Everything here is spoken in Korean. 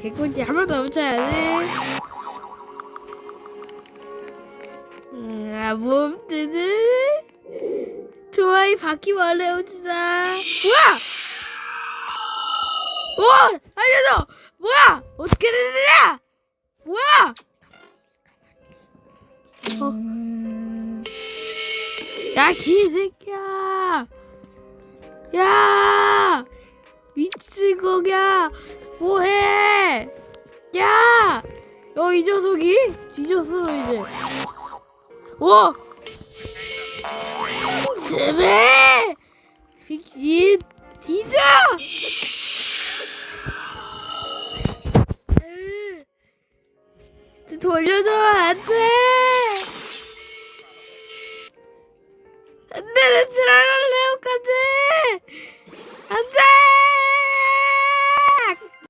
개꿀띠 한번더 붙여야지. 음, 아, 몸뜨는 좋아이 바퀴 원래 오지다. 뭐야? 우와! 알려줘! 뭐야? 어떻게 된 일이야? 뭐야? 어. 야, 개새끼야! 야! 미친 거야! 뭐해? 야! 어, 이 녀석이? 뒤졌어, 이제. 와! 스베! 픽시, 뒤져! 으, 돌려줘, 안 돼! 안 돼! 안 돼!